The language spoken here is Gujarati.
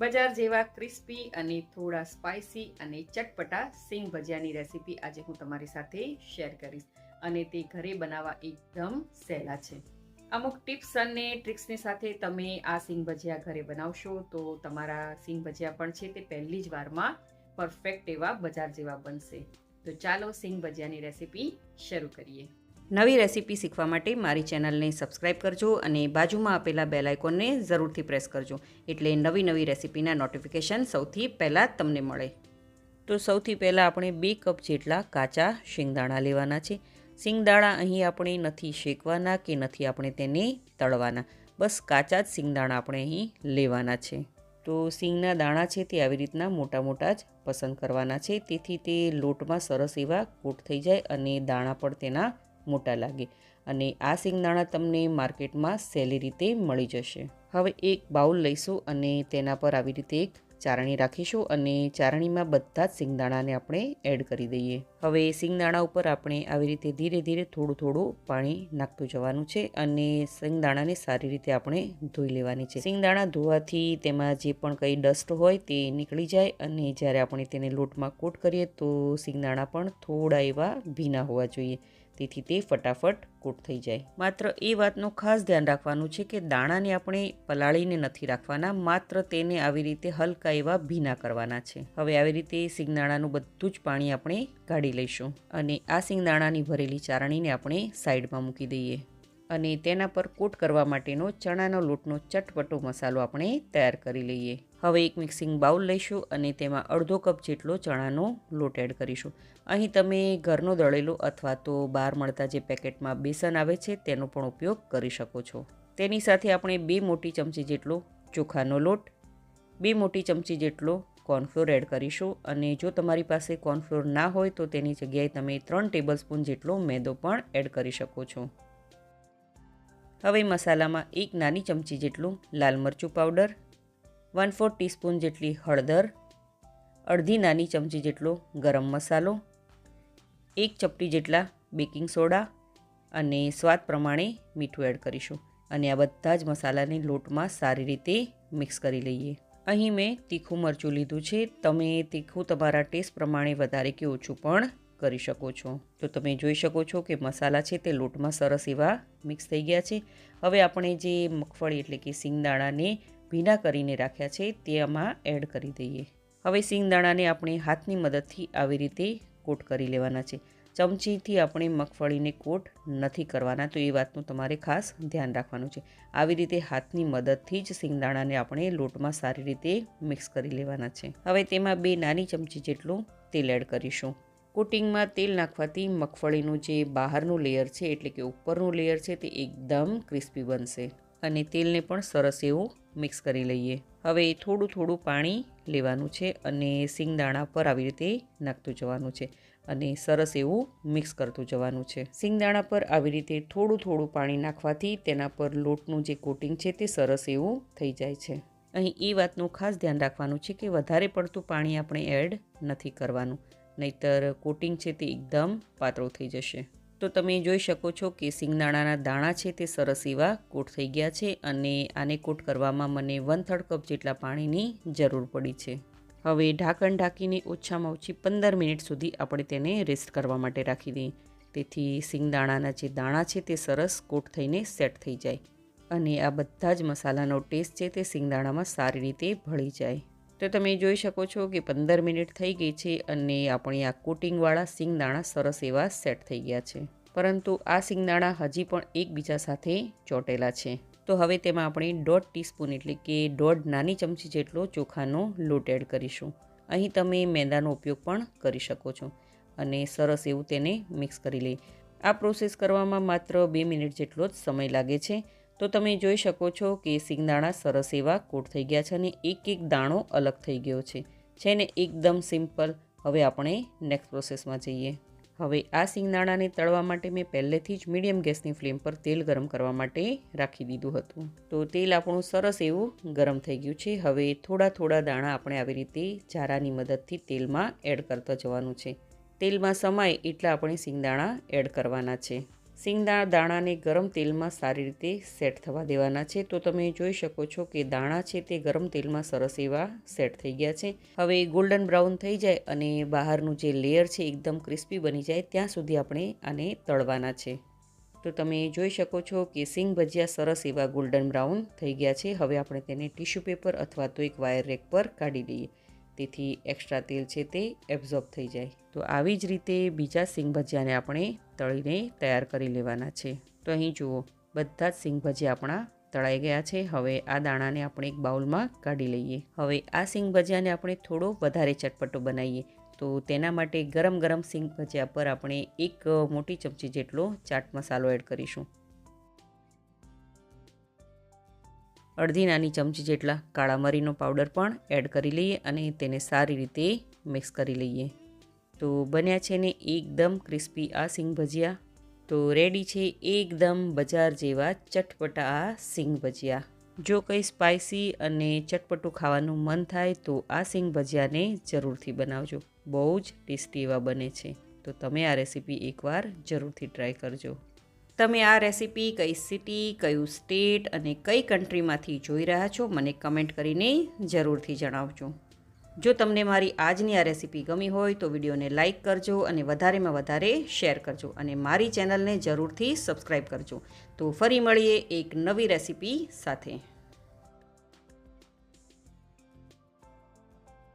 બજાર જેવા ક્રિસ્પી અને થોડા સ્પાઇસી અને ચટપટા સિંગ ભજીયાની રેસીપી આજે હું તમારી સાથે શેર કરીશ. અને તે ઘરે બનાવવા એકદમ સહેલા છે. અમુક ટિપ્સ અને ટ્રિક્સની સાથે તમે આ સિંગ ભજીયા ઘરે બનાવશો તો તમારા સિંગ ભજીયા પણ છે તે પહેલી જ વારમાં પરફેક્ટ એવા બજાર જેવા બનશે. તો ચાલો સિંગ ભજીયાની રેસીપી શરૂ કરીએ. નવી રેસીપી શીખવા માટે મારી ચેનલને સબસ્ક્રાઇબ કરજો અને બાજુમાં આપેલા બેલ આઇકોનને જરૂરથી પ્રેસ કરજો, એટલે નવી નવી રેસીપીના નોટિફિકેશન સૌથી પહેલાં તમને મળે. તો સૌથી પહેલાં આપણે બે કપ જેટલા કાચા શિંગદાણા લેવાના છે. શિંગદાણા અહીં આપણે નથી શેકવાના કે નથી આપણે તેને તળવાના. બસ કાચા જ શિંગદાણા આપણે અહીં લેવાના છે. તો સિંગના દાણા છે તે આવી રીતના મોટા મોટા જ પસંદ કરવાના છે. તેથી તે લોટમાં સરસ એવા કોટ થઈ જાય અને દાણા પણ તેના મોટા લાગે. અને આ સિંગદાણા તમને માર્કેટમાં સહેલી રીતે મળી જશે. હવે એક બાઉલ લઈશું અને તેના પર આવી રીતે એક ચારણી રાખીશું અને ચારણીમાં બધા જ સિંગદાણાને આપણે એડ કરી દઈએ. હવે સિંગદાણા ઉપર આપણે આવી રીતે ધીરે ધીરે થોડું થોડું પાણી નાખતું જવાનું છે અને સિંગદાણાને સારી રીતે આપણે ધોઈ લેવાની છે. સિંગદાણા ધોવાથી તેમાં જે પણ કંઈ ડસ્ટ હોય તે નીકળી જાય અને જ્યારે આપણે તેને લોટમાં કોટ કરીએ તો સિંગદાણા પણ થોડા એવા ભીના હોવા જોઈએ. તેથી તે ફટાફટ કૂટ થઈ જાય. માત્ર એ વાતનું ખાસ ધ્યાન રાખવાનું છે કે દાણાને આપણે પલાળીને નથી રાખવાના, માત્ર તેને આવી રીતે હલકા એવા ભીના કરવાના છે. હવે આવી રીતે સિંગદાણાનું બધું જ પાણી આપણે કાઢી લઈશું અને આ સિંગદાણાની ભરેલી ચારણીને આપણે સાઈડમાં મૂકી દઈએ અને તેના પર કોટ કરવા માટેનો ચણાનો લોટનો ચટપટો મસાલો આપણે તૈયાર કરી લઈએ. હવે એક મિક્સિંગ બાઉલ લઈશું અને તેમાં અડધો કપ જેટલો ચણાનો લોટ એડ કરીશું. અહીં તમે ઘરનો દળેલો અથવા તો બહાર મળતા જે પેકેટમાં બેસન આવે છે તેનો પણ ઉપયોગ કરી શકો છો. તેની સાથે આપણે બે મોટી ચમચી જેટલો ચોખાનો લોટ, બે મોટી ચમચી જેટલો કોર્નફ્લોર એડ કરીશું અને જો તમારી પાસે કોર્નફ્લોર ના હોય તો તેની જગ્યાએ તમે ત્રણ ટેબલસ્પૂન જેટલો મેદો પણ એડ કરી શકો છો. હવે મસાલામાં એક નાની ચમચી જેટલું લાલ મરચું પાવડર વન ફોર ટીસ્પૂન જેટલી હળદર, અડધી નાની ચમચી જેટલો ગરમ મસાલો, એક ચપટી જેટલા બેકિંગ સોડા અને સ્વાદ પ્રમાણે મીઠું એડ કરીશું. અને આ બધા જ મસાલાને લોટમાં સારી રીતે મિક્સ કરી લઈએ. અહીં મેં તીખું મરચું લીધું છે. તમે તીખું તમારા ટેસ્ટ પ્રમાણે વધારે કે ઓછું પણ કરી શકો છો. તો તમે જોઈ શકો છો કે મસાલા છે તે લોટમાં સરસ એવા મિક્સ થઈ ગયા છે. હવે આપણે જે મગફળી એટલે કે સિંગદાણાને ભીના કરીને રાખ્યા છે તે આમાં એડ કરી દઈએ. હવે સિંગદાણાને આપણે હાથની મદદથી આવી રીતે કોટ કરી લેવાના છે. ચમચીથી આપણે મગફળીને કોટ નથી કરવાના, તો એ વાતનું તમારે ખાસ ધ્યાન રાખવાનું છે. આવી રીતે હાથની મદદથી જ સિંગદાણાને આપણે લોટમાં સારી રીતે મિક્સ કરી લેવાના છે. હવે તેમાં બે નાની ચમચી જેટલું તેલ એડ કરીશું. કોટિંગમાં તેલ નાખવાથી મગફળીનું જે બહારનું લેયર છે, એટલે કે ઉપરનું લેયર છે, તે એકદમ ક્રિસ્પી બનશે. અને તેલને પણ સરસ એવું મિક્સ કરી લઈએ. હવે થોડું થોડું પાણી લેવાનું છે અને સિંગદાણા પર આવી રીતે નાખતું જવાનું છે અને સરસ એવું મિક્સ કરતું જવાનું છે. સિંગદાણા પર આવી રીતે થોડું થોડું પાણી નાખવાથી તેના પર લોટનું જે કોટિંગ છે તે સરસ એવું થઈ જાય છે. અહીં એ વાતનું ખાસ ધ્યાન રાખવાનું છે કે વધારે પડતું પાણી આપણે એડ નથી કરવાનું, નહીતર કોટિંગ છે તે એકદમ પાતળું થઈ જશે. તો તમે જોઈ શકો છો કે સિંગદાણાના દાણા છે તે સરસ એવા કોટ થઈ ગયા છે અને આને કોટ કરવામાં મને વન થર્ડ કપ જેટલા પાણીની જરૂર પડી છે. હવે ઢાંકણ ઢાંકીને ઓછામાં ઓછી પંદર મિનિટ સુધી આપણે તેને રેસ્ટ કરવા માટે રાખી દઈએ. તેથી સિંગદાણાના જે દાણા છે તે સરસ કોટ થઈને સેટ થઈ જાય અને આ બધા જ મસાલાનો ટેસ્ટ છે તે સિંગદાણામાં સારી રીતે ભળી જાય. તો તમે જોઈ શકો છો કે પંદર મિનિટ થઈ ગઈ છે અને આપણી આ કોટિંગવાળા સિંગદાણા સરસ એવા સેટ થઈ ગયા છે. પરંતુ આ સિંગદાણા હજી પણ એકબીજા સાથે ચોટેલા છે. તો હવે તેમાં આપણે દોઢ ટીસ્પૂન એટલે કે દોઢ નાની ચમચી જેટલો ચોખાનો લોટ એડ કરીશું. અહીં તમે મેંદાનો ઉપયોગ પણ કરી શકો છો અને સરસ એવું તેને મિક્સ કરી લઈ આ પ્રોસેસ કરવામાં માત્ર બે મિનિટ જેટલો જ સમય લાગે છે. તો તમે જોઈ શકો છો કે સિંગદાણા સરસ એવા કોટ થઈ ગયા છે અને એક એક દાણો અલગ થઈ ગયો છે. છે ને એકદમ સિમ્પલ. હવે આપણે નેક્સ્ટ પ્રોસેસમાં જઈએ. હવે આ સિંગદાણાને તળવા માટે મેં પહેલેથી જ મીડિયમ ગેસની ફ્લેમ પર તેલ ગરમ કરવા માટે રાખી દીધું હતું. તો તેલ આપણું સરસ એવું ગરમ થઈ ગયું છે. હવે થોડા થોડા દાણા આપણે આવી રીતે ઝારાની મદદથી તેલમાં એડ કરતા જવાનું છે. તેલમાં સમાય એટલા આપણે સિંગદાણા એડ કરવાના છે. સિંગના દાણાને ગરમ તેલમાં સારી રીતે સેટ થવા દેવાના છે. તો તમે જોઈ શકો છો કે દાણા છે તે ગરમ તેલમાં સરસ એવા સેટ થઈ ગયા છે. હવે ગોલ્ડન બ્રાઉન થઈ જાય અને બહારનું જે લેયર છે એકદમ ક્રિસ્પી બની જાય ત્યાં સુધી આપણે આને તળવાના છે. તો તમે જોઈ શકો છો કે સિંગ ભજીયા સરસ એવા ગોલ્ડન બ્રાઉન થઈ ગયા છે. હવે આપણે તેને ટીશ્યુ પેપર અથવા તો એક વાયર રેક પર કાઢી લઈએ તેથી એક્સ્ટ્રા તેલ છે તે એબ્ઝોર્બ થઈ જાય. તો આવી જ રીતે બીજા સિંગ ભજીયાને આપણે તળીને તૈયાર કરી લેવાના છે. તો અહીં જુઓ, બધા જ સિંગ ભજીયા આપણા તળાઈ ગયા છે. હવે આ દાણાને આપણે એક બાઉલમાં કાઢી લઈએ. હવે આ સિંગ ભજીયાને આપણે થોડો વધારે ચટપટો બનાવીએ. તો તેના માટે ગરમ ગરમ સિંગ ભજીયા પર આપણે એક મોટી ચમચી જેટલો ચાટ મસાલો એડ કરીશું. અડધી નાની ચમચી જેટલા કાળા મરીનો પાવડર પણ એડ કરી લઈએ અને તેને સારી રીતે મિક્સ કરી લઈએ. તો બન્યા છે ને એકદમ ક્રિસ્પી આ સિંગ ભજીયા. તો રેડી છે એકદમ બજાર જેવા ચટપટા આ સિંગ ભજીયા. જો કંઈ સ્પાઇસી અને ચટપટું ખાવાનું મન થાય તો આ સિંગ ભજીયાને જરૂરથી બનાવજો. બહુ જ ટેસ્ટી એવા બને છે. તો તમે આ રેસીપી એકવાર જરૂરથી ટ્રાય કરજો. તમે આ રેસીપી કઈ સિટી, કયું સ્ટેટ અને કઈ કન્ટ્રીમાંથી જોઈ રહ્યા છો, મને કમેન્ટ કરીને જરૂરથી જણાવજો. જો તમને મારી આજની આ રેસીપી ગમી હોય તો વિડીયોને લાઇક કરજો અને વધારેમાં વધારે શેર કરજો અને મારી ચેનલને જરૂરથી સબસ્ક્રાઈબ કરજો. તો ફરી મળીએ એક નવી રેસીપી સાથે.